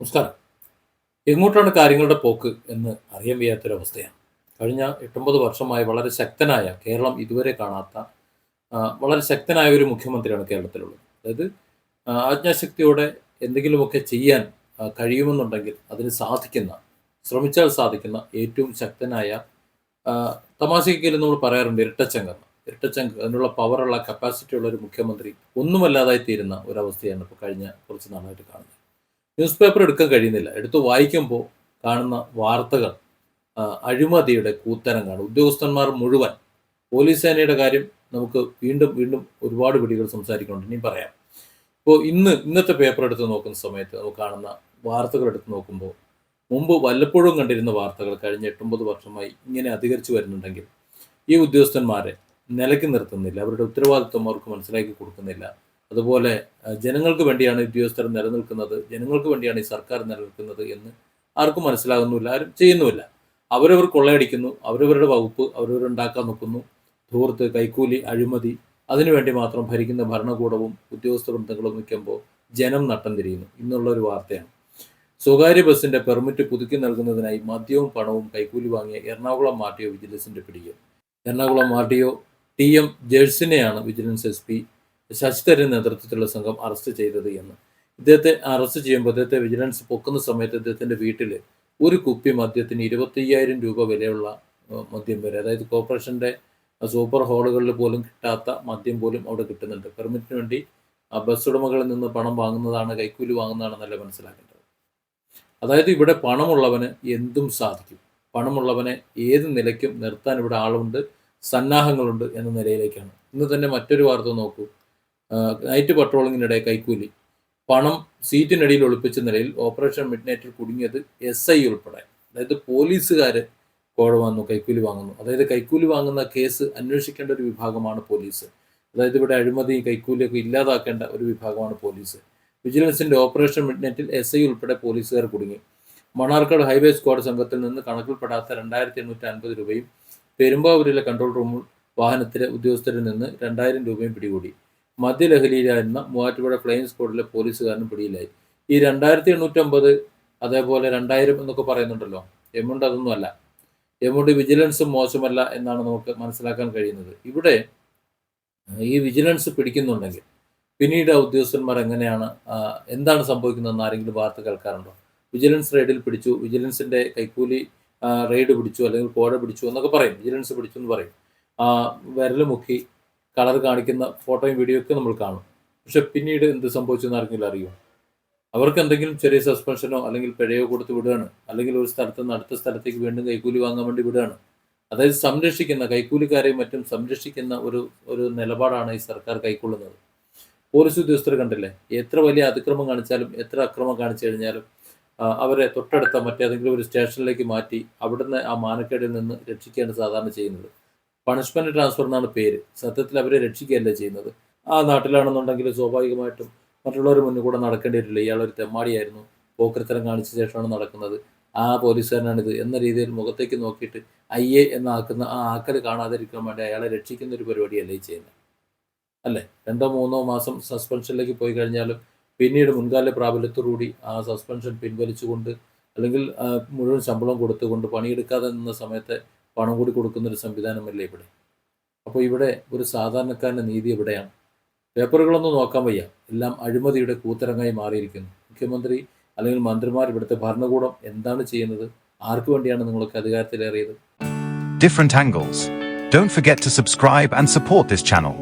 നമസ്കാരം. എങ്ങോട്ടാണ് കാര്യങ്ങളുടെ പോക്ക് എന്ന് അറിയാൻ വയ്യാത്തൊരവസ്ഥയാണ്. കഴിഞ്ഞ എട്ടൊമ്പത് വർഷമായി വളരെ ശക്തനായ കേരളം ഇതുവരെ കാണാത്ത വളരെ ശക്തനായ ഒരു മുഖ്യമന്ത്രിയാണ് കേരളത്തിലുള്ളത്. അതായത് ആജ്ഞാശക്തിയോടെ എന്തെങ്കിലുമൊക്കെ ചെയ്യാൻ കഴിയുമെന്നുണ്ടെങ്കിൽ അതിന് സാധിക്കുന്ന ശ്രമിച്ചാൽ സാധിക്കുന്ന ഏറ്റവും ശക്തനായ ആ, നമ്മൾ പറയാറുണ്ട് ഇരട്ടച്ചങ്കർ ഇരട്ടച്ചങ്ക് അതിനുള്ള പവറുള്ള കപ്പാസിറ്റി ഉള്ള ഒരു മുഖ്യമന്ത്രി ഒന്നുമല്ലാതായി തീരുന്ന ഒരവസ്ഥയാണ് ഇപ്പോൾ കഴിഞ്ഞ കുറച്ച് നാളായിട്ട് കാണുന്നത്. ന്യൂസ് പേപ്പർ എടുക്കാൻ കഴിയുന്നില്ല. എടുത്ത് വായിക്കുമ്പോൾ കാണുന്ന വാർത്തകൾ അഴിമതിയുടെ കൂത്തരങ്ങാണ്. ഉദ്യോഗസ്ഥന്മാർ മുഴുവൻ പോലീസ് സേനയുടെ കാര്യം നമുക്ക് വീണ്ടും വീണ്ടും ഒരുപാട് പിടികൾ സംസാരിക്കുന്നുണ്ട്. ഇനിയും പറയാം. ഇപ്പോൾ ഇന്ന് ഇന്നത്തെ പേപ്പർ എടുത്ത് നോക്കുന്ന സമയത്ത് നമുക്ക് കാണുന്ന വാർത്തകൾ എടുത്ത് നോക്കുമ്പോൾ മുമ്പ് വല്ലപ്പോഴും കണ്ടിരുന്ന വാർത്തകൾ കഴിഞ്ഞ എട്ടൊമ്പത് വർഷമായി ഇങ്ങനെ അധികരിച്ചു വരുന്നുണ്ടെങ്കിൽ ഈ ഉദ്യോഗസ്ഥന്മാരെ നിലയ്ക്ക് നിർത്തുന്നില്ല. അവരുടെ ഉത്തരവാദിത്വം അവർക്ക് മനസ്സിലാക്കി കൊടുക്കുന്നില്ല. അതുപോലെ ജനങ്ങൾക്ക് വേണ്ടിയാണ് ഉദ്യോഗസ്ഥർ നിലനിൽക്കുന്നത് ജനങ്ങൾക്ക് വേണ്ടിയാണ് ഈ സർക്കാർ നിലനിൽക്കുന്നത് എന്ന് ആർക്കും മനസ്സിലാകുന്നില്ല ആരും ചെയ്യുന്നുമില്ല. അവരവർ കൊള്ളയടിക്കുന്നു അവരവരുടെ വകുപ്പ് അവരവരുണ്ടാക്കാൻ നോക്കുന്നു. ധൂർത്ത് കൈക്കൂലി അഴിമതി അതിനുവേണ്ടി മാത്രം ഭരിക്കുന്ന ഭരണകൂടവും ഉദ്യോഗസ്ഥ ബന്ധങ്ങളും നിൽക്കുമ്പോൾ ജനം നട്ടം തിരിയുന്നു. ഇന്നുള്ള ഒരു വാർത്തയാണ്. സ്വകാര്യ ബസിന്റെ പെർമിറ്റ് പുതുക്കി നൽകുന്നതിനായി മദ്യവും പണവും കൈക്കൂലി വാങ്ങിയ എറണാകുളം മാർട്ടിയോ വിജിലൻസിന്റെ പിടിയിൽ. എറണാകുളം മാർട്ടിയോ ടി എം ജേഴ്സിനെയാണ് വിജിലൻസ് എസ് പി ശശി തരൂരിന്റെ നേതൃത്വത്തിലുള്ള സംഘം അറസ്റ്റ് ചെയ്തത് എന്ന്. ഇദ്ദേഹത്തെ അറസ്റ്റ് ചെയ്യുമ്പോൾ ഇദ്ദേഹത്തെ വിജിലൻസ് പൊക്കുന്ന സമയത്ത് ഇദ്ദേഹത്തിന്റെ വീട്ടിൽ ഒരു കുപ്പി മദ്യത്തിന് ഇരുപത്തയ്യായിരം രൂപ വിലയുള്ള മദ്യം വരെ. അതായത് കോർപ്പറേഷന്റെ സൂപ്പർ ഹോളുകളിൽ പോലും കിട്ടാത്ത മദ്യം പോലും അവിടെ കിട്ടുന്നുണ്ട്. പെർമിറ്റിന് വേണ്ടി ആ ബസ് ഉടമകളിൽ നിന്ന് പണം വാങ്ങുന്നതാണ് കൈക്കൂലി വാങ്ങുന്നതാണ് നല്ല മനസ്സിലാക്കേണ്ടത്. അതായത് ഇവിടെ പണമുള്ളവന് എന്തും സാധിക്കും. പണമുള്ളവനെ ഏത് നിലയ്ക്കും നിർത്താൻ ഇവിടെ ആളുണ്ട് സന്നാഹങ്ങളുണ്ട് എന്ന നിലയിലേക്കാണ്. ഇന്ന് തന്നെ മറ്റൊരു വാർത്ത നോക്കൂ. നൈറ്റ് പട്രോളിങ്ങിനിടെ കൈക്കൂലി. പണം സീറ്റിനടിയിൽ ഒളിപ്പിച്ച നിലയിൽ ഓപ്പറേഷൻ മിഡ് നൈറ്റിൽ കുടുങ്ങിയത് എസ് ഐ ഉൾപ്പെടെ. അതായത് പോലീസുകാർ കോഴ വന്നു കൈക്കൂലി വാങ്ങുന്നു. അതായത് കൈക്കൂലി വാങ്ങുന്ന കേസ് അന്വേഷിക്കേണ്ട ഒരു വിഭാഗമാണ് പോലീസ്. അതായത് ഇവിടെ അഴിമതി കൈക്കൂലിയൊക്കെ ഇല്ലാതാക്കേണ്ട ഒരു വിഭാഗമാണ് പോലീസ്. വിജിലൻസിന്റെ ഓപ്പറേഷൻ മിഡ് നൈറ്റിൽ എസ് ഐ ഉൾപ്പെടെ പോലീസുകാർ കുടുങ്ങി. മണ്ണാർക്കാട് ഹൈവേ സ്ക്വാഡ് സംഘത്തിൽ നിന്ന് കണക്കിൽപ്പെടാത്ത രണ്ടായിരത്തി എണ്ണൂറ്റി അൻപത് രൂപയും പെരുമ്പാവൂരിലെ കൺട്രോൾ റൂമിൽ വാഹനത്തിലെ ഉദ്യോഗസ്ഥരിൽ നിന്ന് രണ്ടായിരം രൂപയും പിടികൂടി. മദ്യലഹരിയിലായിരുന്ന മൂവാറ്റുപുഴ ഫ്ലൈയിങ് സ്കോഡിലെ പോലീസുകാരനും പിടിയിലായി. ഈ രണ്ടായിരത്തി എണ്ണൂറ്റമ്പത് അതേപോലെ രണ്ടായിരം എന്നൊക്കെ പറയുന്നുണ്ടല്ലോ. എമൗണ്ട് അതൊന്നും അല്ല. എമൗണ്ട് വിജിലൻസും മോശമല്ല എന്നാണ് നമുക്ക് മനസ്സിലാക്കാൻ കഴിയുന്നത്. ഇവിടെ ഈ വിജിലൻസ് പിടിക്കുന്നുണ്ടെങ്കിൽ പിന്നീട് ആ ഉദ്യോഗസ്ഥന്മാർ എങ്ങനെയാണ് എന്താണ് സംഭവിക്കുന്നതെന്ന് ആരെങ്കിലും വാർത്ത കേൾക്കാറുണ്ടോ? വിജിലൻസ് റെയ്ഡിൽ പിടിച്ചു വിജിലൻസിന്റെ കൈക്കൂലി റെയ്ഡ് പിടിച്ചു അല്ലെങ്കിൽ കോഴ പിടിച്ചു എന്നൊക്കെ പറയും. വിജിലൻസ് പിടിച്ചു എന്ന് പറയും. വിരൽ മുക്കി കളർ കാണിക്കുന്ന ഫോട്ടോയും വീഡിയോ ഒക്കെ നമ്മൾ കാണും. പക്ഷെ പിന്നീട് എന്ത് സംഭവിച്ചെന്ന് ആർക്കെങ്കിലും അറിയുമോ? അവർക്ക് എന്തെങ്കിലും ചെറിയ സസ്പെൻഷനോ അല്ലെങ്കിൽ പിഴയോ കൊടുത്ത് വിടുകയാണ്. അല്ലെങ്കിൽ ഒരു സ്ഥലത്ത് നിന്ന് അടുത്ത സ്ഥലത്തേക്ക് വീണ്ടും കൈക്കൂലി വാങ്ങാൻ വേണ്ടി വിടുകയാണ്. അതായത് സംരക്ഷിക്കുന്ന കൈക്കൂലിക്കാരെയും മറ്റും സംരക്ഷിക്കുന്ന ഒരു ഒരു നിലപാടാണ് ഈ സർക്കാർ കൈക്കൊള്ളുന്നത്. പോലീസ് ഉദ്യോഗസ്ഥർ കണ്ടില്ലേ? എത്ര വലിയ അതിക്രമം കാണിച്ചാലും എത്ര അക്രമം കാണിച്ചു കഴിഞ്ഞാലും അവരെ തൊട്ടടുത്ത മറ്റേതെങ്കിലും ഒരു സ്റ്റേഷനിലേക്ക് മാറ്റി അവിടുന്ന് ആ മാനക്കേടിൽ നിന്ന് രക്ഷിക്കുകയാണ് സാധാരണ ചെയ്യുന്നത്. പണിഷ്മെന്റ് ട്രാൻസ്ഫർ എന്നാണ് പേര്. സത്യത്തിൽ അവരെ രക്ഷിക്കുകയല്ല ചെയ്യുന്നത്. ആ നാട്ടിലാണെന്നുണ്ടെങ്കിൽ സ്വാഭാവികമായിട്ടും മറ്റുള്ളവർ മുന്നിൽ കൂടെ നടക്കേണ്ടി വരില്ല. ഇയാൾ ഒരു തെമ്മാടിയായിരുന്നു. പോക്കരത്തരം കാണിച്ച ശേഷമാണ് നടക്കുന്നത്. ആ പോലീസുകാരനാണിത് എന്ന രീതിയിൽ മുഖത്തേക്ക് നോക്കിയിട്ട് ഐ എ എന്നാക്കുന്ന ആ ആക്കൽ കാണാതിരിക്കാൻ വേണ്ടി അയാളെ രക്ഷിക്കുന്ന ഒരു പരിപാടിയല്ലേ ചെയ്യുന്നത്. അല്ലേ? രണ്ടോ മൂന്നോ മാസം സസ്പെൻഷനിലേക്ക് പോയി കഴിഞ്ഞാലും പിന്നീട് മുൻകാല പ്രാബല്യത്തോടുകൂടി ആ സസ്പെൻഷൻ പിൻവലിച്ചുകൊണ്ട് അല്ലെങ്കിൽ മുഴുവൻ ശമ്പളം കൊടുത്തുകൊണ്ട് പണിയെടുക്കാതെ നിന്ന സമയത്ത് പണം കൂടി കൊടുക്കുന്ന ഒരു സംവിധാനമല്ലേ ഇവിടെ? അപ്പോൾ ഇവിടെ ഒരു സാധാരണക്കാരന്റെ നീതി എവിടെയാണ്? പേപ്പറുകളൊന്നും നോക്കാൻ വയ്യ. എല്ലാം അഴിമതിയുടെ കൂത്തരങ്ങായി മാറിയിരിക്കുന്നു. മുഖ്യമന്ത്രി അല്ലെങ്കിൽ മന്ത്രിമാർ ഇവിടുത്തെ ഭരണകൂടം എന്താണ് ചെയ്യുന്നത്? ആർക്ക് വേണ്ടിയാണ് നിങ്ങളൊക്കെ അധികാരത്തിലേറിയത്? Different angles. Don't forget to subscribe and support this channel.